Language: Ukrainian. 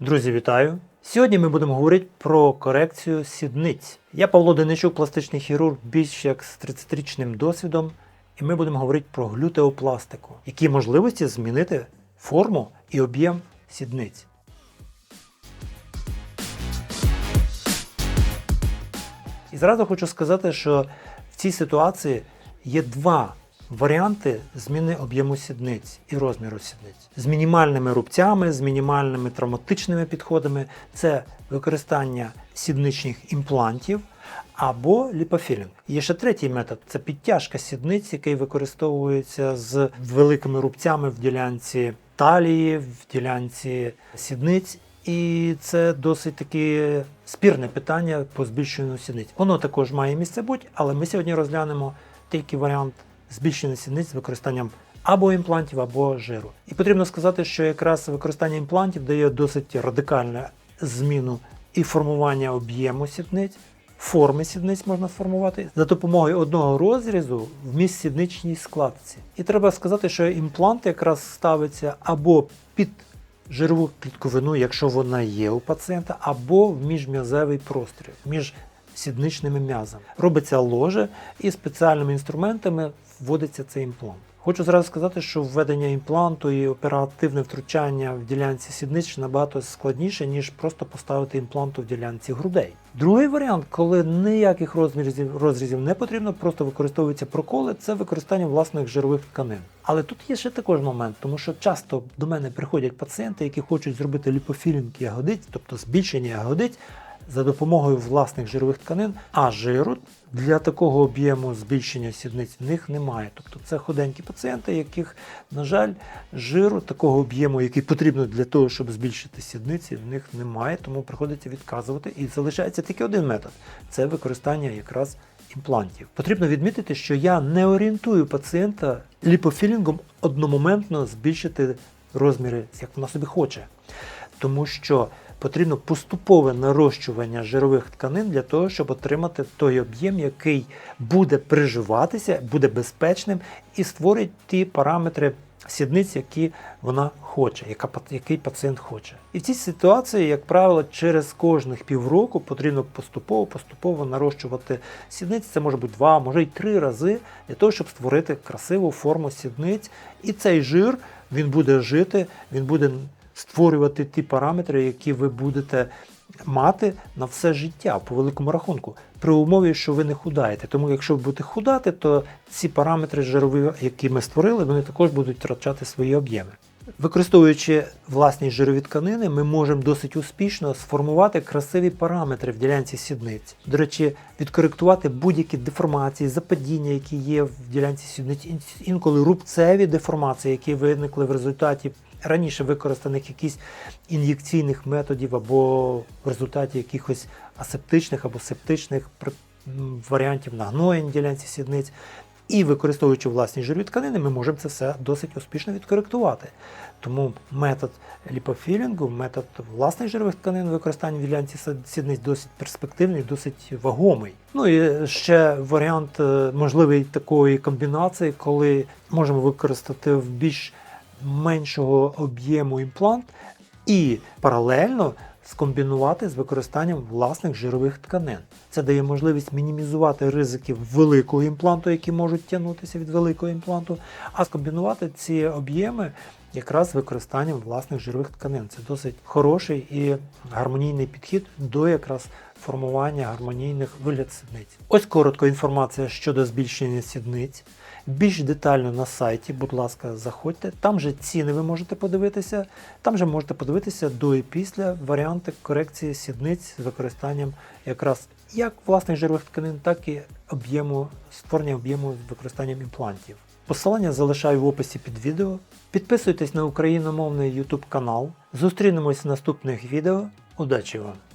Друзі, вітаю! Сьогодні ми будемо говорити про корекцію сідниць. Я Павло Деничук, пластичний хірург, більш як з 30-річним досвідом, і ми будемо говорити про глютеопластику, які можливості змінити форму і об'єм сідниць. І зразу хочу сказати, що в цій ситуації є два варіанти зміни об'єму сідниць і розміру сідниць з мінімальними рубцями, з мінімальними травматичними підходами. Це використання сідничних імплантів або ліпофілінг. Є ще третій метод це підтяжка сідниць, який використовується з великими рубцями в ділянці талії, в ділянці сідниць. І це досить таки спірне питання по збільшенню сідниць. Воно також має місце бути, але ми сьогодні розглянемо тільки варіант збільшення сідниць з використанням або імплантів, або жиру. І потрібно сказати, що якраз використання імплантів дає досить радикальну зміну і формування об'єму сідниць, форми сідниць можна сформувати за допомогою одного розрізу в міжсідничній складці. І треба сказати, що імплант якраз ставиться або під жирову клітковину, якщо вона є у пацієнта, або в міжм'язевий простір, між сідничними м'язами. Робиться ложе і спеціальними інструментами вводиться цей імплант. Хочу зразу сказати, що введення імпланту і оперативне втручання в ділянці сідниць набагато складніше, ніж просто поставити імплант в ділянці грудей. Другий варіант, коли ніяких розрізів, розрізів не потрібно, просто використовуються проколи, це використання власних жирових тканин. Але тут є ще також момент, тому що часто до мене приходять пацієнти, які хочуть зробити ліпофілінг ягодиць, тобто збільшення ягодиць за допомогою власних жирових тканин, а жиру для такого об'єму збільшення сідниць в них немає. Тобто це худенькі пацієнти, яких, на жаль, жиру такого об'єму, який потрібно для того, щоб збільшити сідниці, в них немає, тому приходиться відказувати. І залишається тільки один метод це використання якраз імплантів. Потрібно відмітити, що я не орієнтую пацієнта ліпофілінгом одномоментно збільшити розміри, як вона собі хоче. Тому що потрібно поступове нарощування жирових тканин для того, щоб отримати той об'єм, який буде приживатися, буде безпечним і створить ті параметри сідниць, які вона хоче, яка, який пацієнт хоче. І в цій ситуації, як правило, через кожних півроку потрібно поступово поступово нарощувати сідниці. Це може бути два, може й три рази для того, щоб створити красиву форму сідниць. І цей жир він буде жити, він буде створювати ті параметри, які ви будете мати на все життя по великому рахунку, при умові, що ви не худаєте. Тому якщо ви будете худати, то ці параметри жирові, які ми створили, вони також будуть втрачати свої об'єми. Використовуючи власні жирові тканини, ми можемо досить успішно сформувати красиві параметри в ділянці сідниць. До речі, відкоректувати будь-які деформації, западіння, які є в ділянці сідниць, ін- інколи рубцеві деформації, які виникли в результаті раніше використаних якісь ін'єкційних методів або в результаті якихось асептичних або септичних варіантів нагноєнь ділянці сідниць. І використовуючи власні жирові тканини, ми можемо це все досить успішно відкоректувати. Тому метод ліпофілінгу, метод власних жирових тканин використання в ділянці сідниць досить перспективний, досить вагомий. Ну і ще варіант е, можливий такої комбінації, коли можемо використати в більш меншого об'єму імплант і паралельно скомбінувати з використанням власних жирових тканин. Це дає можливість мінімізувати ризики великого імпланту, які можуть тягнутися від великого імпланту, а скомбінувати ці об'єми якраз з використанням власних жирових тканин. Це досить хороший і гармонійний підхід до якраз формування гармонійних вигляд сідниць. Ось коротко інформація щодо збільшення сідниць. Більш детально на сайті, будь ласка, заходьте. Там же ціни ви можете подивитися. Там же можете подивитися до і після варіанти корекції сідниць з використанням якраз як власних жирових тканин, так і об'єму створення об'єму з використанням імплантів. Посилання залишаю в описі під відео. Підписуйтесь на україномовний YouTube канал. Зустрінемось в наступних відео. Удачі вам!